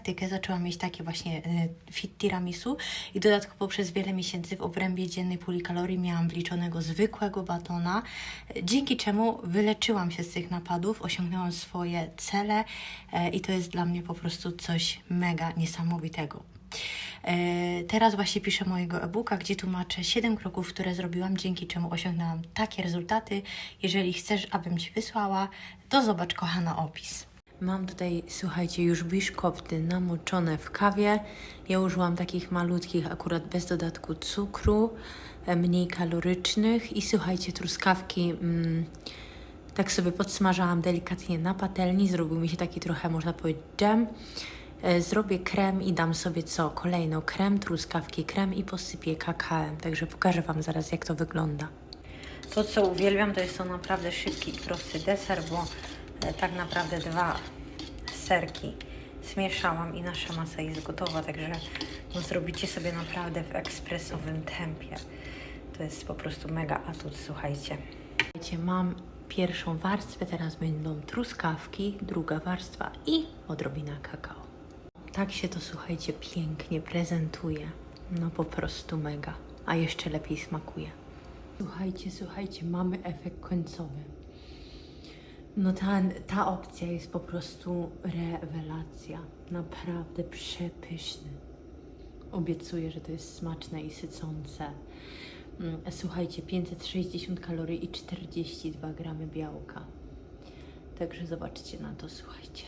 praktykę zaczęłam mieć takie właśnie y, fit tiramisu i dodatkowo przez wiele miesięcy w obrębie dziennej puli kalorii miałam wliczonego zwykłego batona, y, dzięki czemu wyleczyłam się z tych napadów, osiągnęłam swoje cele y, i to jest dla mnie po prostu coś mega niesamowitego. E, Teraz właśnie piszę mojego e-booka, gdzie tłumaczę 7 kroków, które zrobiłam, dzięki czemu osiągnęłam takie rezultaty. Jeżeli chcesz, abym Ci wysłała, to zobacz kochana opis. Mam tutaj, słuchajcie, już biszkopty namoczone w kawie. Ja użyłam takich malutkich, akurat bez dodatku cukru, e, mniej kalorycznych i słuchajcie, truskawki. Mm, tak sobie podsmażałam delikatnie na patelni, zrobił mi się taki trochę, można powiedzieć, dżem. E, Zrobię krem i dam sobie co? Kolejno krem, truskawki, krem i posypię kakałem. Także pokażę Wam zaraz, jak to wygląda. To, co uwielbiam, to jest to naprawdę szybki i prosty deser, bo tak naprawdę dwa serki zmieszałam i nasza masa jest gotowa, także no, zrobicie sobie naprawdę w ekspresowym tempie. To jest po prostu mega atut, słuchajcie. Słuchajcie, mam pierwszą warstwę, teraz będą truskawki, druga warstwa i odrobina kakao. Tak się to, słuchajcie, pięknie prezentuje. No po prostu mega. A jeszcze lepiej smakuje. Słuchajcie, słuchajcie, mamy efekt końcowy. No ta, ta opcja jest po prostu rewelacja. Naprawdę przepyszny. Obiecuję, że to jest smaczne i sycące. Mm, Słuchajcie, 560 kalorii i 42 gramy białka. Także zobaczcie na to, słuchajcie.